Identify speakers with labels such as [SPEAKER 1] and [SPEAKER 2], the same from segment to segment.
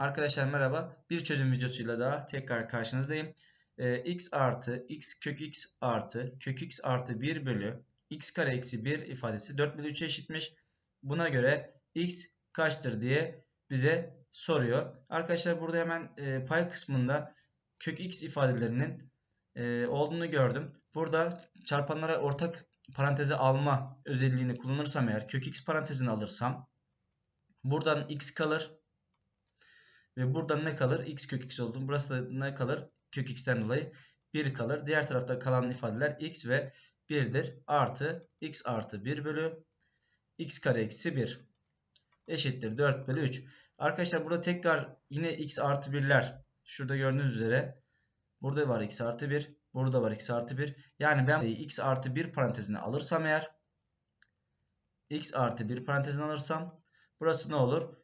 [SPEAKER 1] Arkadaşlar merhaba. Bir çözüm videosuyla daha tekrar karşınızdayım. Ee, x artı x kök x artı kök x artı 1 bölü x kare eksi 1 ifadesi 4 bölü 3'e eşitmiş. Buna göre x kaçtır diye bize soruyor. Arkadaşlar burada hemen e, pay kısmında kök x ifadelerinin e, olduğunu gördüm. Burada çarpanlara ortak paranteze alma özelliğini kullanırsam eğer kök x parantezini alırsam buradan x kalır. Ve buradan ne kalır? x kök x oldu. Burası da ne kalır? Kök x'ten dolayı 1 kalır. Diğer tarafta kalan ifadeler x ve 1'dir. Artı x artı 1 bölü x kare eksi 1 eşittir 4 bölü 3. Arkadaşlar burada tekrar yine x artı 1'ler. Şurada gördüğünüz üzere burada var x artı 1. Burada var x artı 1. Yani ben x artı 1 parantezini alırsam eğer x artı 1 parantezini alırsam burası ne olur?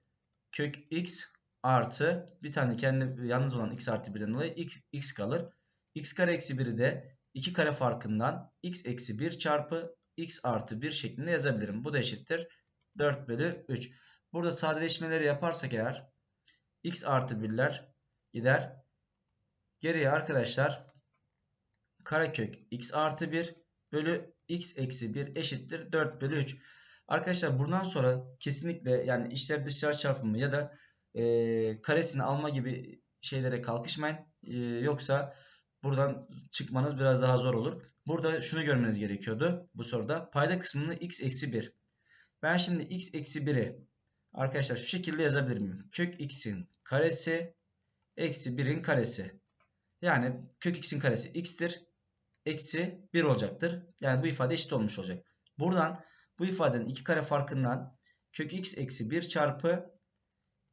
[SPEAKER 1] Kök x artı bir tane kendi yalnız olan x artı 1'den dolayı x, x kalır. x kare eksi 1'i de 2 kare farkından x eksi 1 çarpı x artı 1 şeklinde yazabilirim. Bu da eşittir 4 bölü 3. Burada sadeleşmeleri yaparsak eğer x artı 1'ler gider. Geriye arkadaşlar karekök x artı 1 bölü x eksi 1 eşittir 4 bölü 3. Arkadaşlar bundan sonra kesinlikle yani içler dışlar çarpımı ya da e, karesini alma gibi şeylere kalkışmayın. E, yoksa buradan çıkmanız biraz daha zor olur. Burada şunu görmeniz gerekiyordu bu soruda. Payda kısmını x eksi 1. Ben şimdi x eksi 1'i arkadaşlar şu şekilde yazabilirim. Kök x'in karesi eksi 1'in karesi. Yani kök x'in karesi x'tir. Eksi 1 olacaktır. Yani bu ifade eşit olmuş olacak. Buradan bu ifadenin iki kare farkından kök x eksi 1 çarpı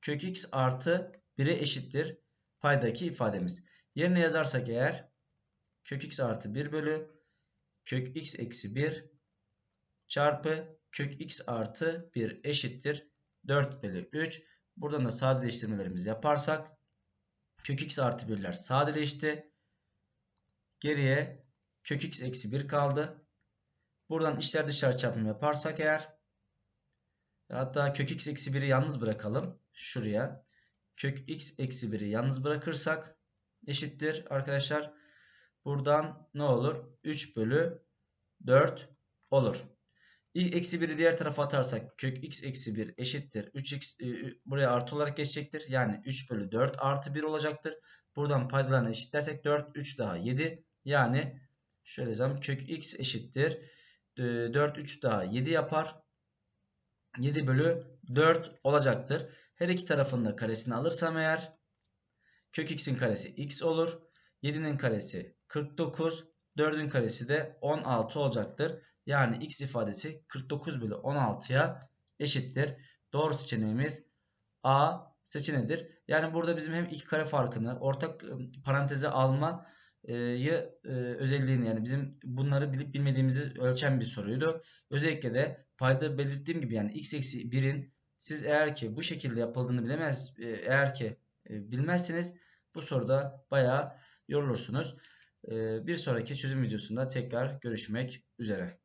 [SPEAKER 1] kök x artı 1'e eşittir paydaki ifademiz. Yerine yazarsak eğer kök x artı 1 bölü kök x eksi 1 çarpı kök x artı 1 eşittir 4 bölü 3. Buradan da sadeleştirmelerimizi yaparsak kök x artı 1'ler sadeleşti. Geriye kök x eksi 1 kaldı. Buradan içler dışarı çarpımı yaparsak eğer hatta kök x eksi 1'i yalnız bırakalım. Şuraya kök x eksi 1'i yalnız bırakırsak eşittir arkadaşlar. Buradan ne olur? 3 bölü 4 olur. Eksi 1'i diğer tarafa atarsak kök x eksi 1 eşittir. 3x e, buraya artı olarak geçecektir. Yani 3 bölü 4 artı 1 olacaktır. Buradan paydalarını eşitlersek 4 3 daha 7. Yani şöyle yazalım kök x eşittir. 4 3 daha 7 yapar. 7 bölü 4 olacaktır. Her iki tarafında karesini alırsam eğer kök x'in karesi x olur. 7'nin karesi 49. 4'ün karesi de 16 olacaktır. Yani x ifadesi 49 bölü 16'ya eşittir. Doğru seçeneğimiz A seçeneğidir. Yani burada bizim hem iki kare farkını ortak ıı, paranteze alma yı özelliğini yani bizim bunları bilip bilmediğimizi ölçen bir soruydu. Özellikle de payda belirttiğim gibi yani x eksi 1'in siz eğer ki bu şekilde yapıldığını bilemez eğer ki bilmezseniz bu soruda bayağı yorulursunuz. Bir sonraki çözüm videosunda tekrar görüşmek üzere.